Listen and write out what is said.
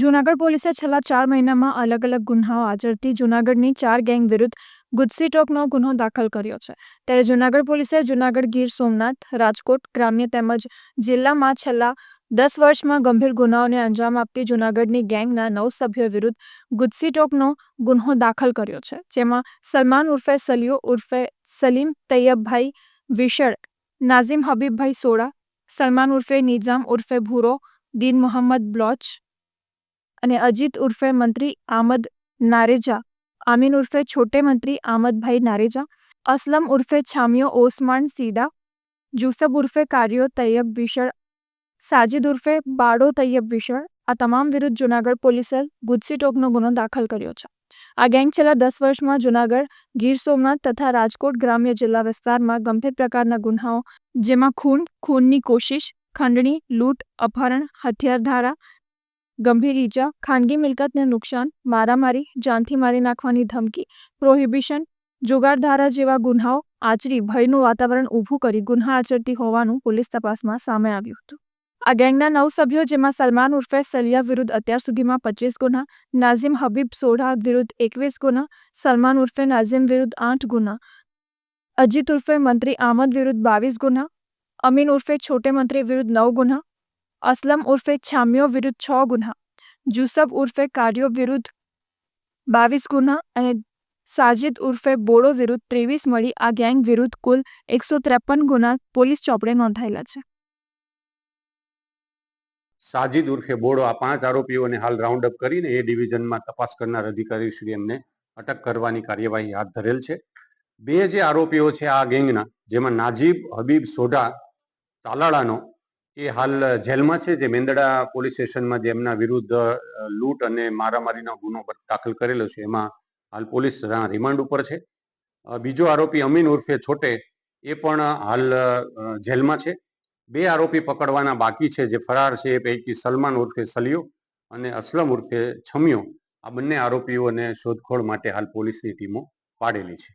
જૂનાગઢ પોલીસે છેલ્લા ચાર મહિનામાં અલગ અલગ ગુન્હાઓ આચરતી જૂનાગઢની ચાર ગેંગ વિરુદ્ધ ગુજસીટોકનો ગુન્હો દાખલ કર્યો છે. ત્યારે જૂનાગઢ પોલીસે જૂનાગઢ ગીર સોમનાથ, રાજકોટ ગ્રામ્ય તેમજ જિલ્લામાં છેલ્લા દસ વર્ષમાં ગંભીર ગુનાઓને અંજામ આપતી જૂનાગઢની ગેંગના નવ સભ્યો વિરુદ્ધ ગુજસીટોકનો ગુન્હો દાખલ કર્યો છે, જેમાં સલમાન ઉર્ફે સલિયો ઉર્ફે સલીમ, તૈયબભાઈ વિશળ, નાઝીમ હબીબભાઈ સોડા, સલમાન ઉર્ફે નિઝામ ઉર્ફે ભૂરો, દીન મોહમ્મદ બ્લોચ અને અજીત ઉર્ફે મંત્રી આમદ નારેજા, આમીન ઉર્ફે છોટે મંત્રી આમદભાઈ નારેજા, અસલમ ઉર્ફે છામિયો ઓસમાન સીદા, જુસબ ઉર્ફે કાર્યો તૈયબ વિશળ, સાજિદ ઉર્ફે બાડો તૈયબ વિશળ, આ તમામ વિરુદ્ધ જૂનાગઢ પોલીસે ગુજસીટોકનો ગુનો દાખલ કર્યો છે. આ ગેંગ છેલ્લા દસ વર્ષમાં જૂનાગઢ, ગીર સોમનાથ તથા રાજકોટ ગ્રામ્ય જિલ્લા વિસ્તારમાં ગંભીર પ્રકારના ગુન્હાઓ, જેમાં ખૂન, ખૂનની કોશિશ, ખંડણી, લૂંટ, અપહરણ હથિયાર ધારા ગંભીર ઈજા, ખાનગી મિલકતને નુકસાન, મારામારી, જાનથી મારી નાખવાની ધમકી, પ્રોહિબિશન, જુગારધારા જેવા ગુન્હાઓ આચરી ભયનું વાતાવરણ ઊભું કરી ગુન્હા આચરતી હોવાનું પોલીસ તપાસમાં સામે આવ્યું હતું. આ ગેંગના નવ સભ્યો, જેમાં સલમાન ઉર્ફે સલિયા વિરુદ્ધ અત્યાર સુધીમાં પચીસ ગુના, નાઝિમ હબીબ સોઢા વિરુદ્ધ એકવીસ ગુના, સલમાન ઉર્ફે નાઝિમ વિરુદ્ધ આઠ ગુના, અજીત ઉર્ફે મંત્રી આમદ વિરુદ્ધ બાવીસ ગુના, અમીન ઉર્ફે છોટે મંત્રી વિરુદ્ધ નવ ગુના અસલમ ઉર્ફે છામ્યો વિરુદ્ધ છ ગુના જુસબ ઉર્ફે કાર્યો વિરુદ્ધ બાવીસ ગુના અને સાજિદ ઉર્ફે બોડો વિરુદ્ધ ત્રેવીસ મળી આ ગેંગ વિરુદ્ધ કુલ એકસો ત્રેપન ગુના પોલીસ ચોપડે નોંધાયેલા છે સાજિદ ઉર્ફે બોડો આ પાંચ આરોપીઓને હાલ રાઉન્ડ અપ કરીને એ ડિવિઝનમાં તપાસ કરનાર અધિકારી શ્રી એમને અટક કરવાની કાર્યવાહી હાથ ધરેલ છે બે જે આરોપીઓ છે આ ગેંગના જેમાં નાજીબ હબીબ સોઢા તાલાળાનો એ હાલ જેલમાં છે, જે મેંદડા પોલીસ સ્ટેશનમાં જે એમના વિરુદ્ધ લૂંટ અને મારામારીનો ગુનો દાખલ કરેલો છે, એમાં હાલ પોલીસ રિમાન્ડ ઉપર છે. બીજો આરોપી અમીન ઉર્ફે છોટે, એ પણ હાલ જેલમાં છે. બે આરોપી પકડવાના બાકી છે, જે ફરાર છે, એ પૈકી સલમાન ઉર્ફે સલિયો અને અસલમ ઉર્ફે છમિયો. આ બંને આરોપીઓને શોધખોળ માટે હાલ પોલીસની ટીમો પાડેલી છે.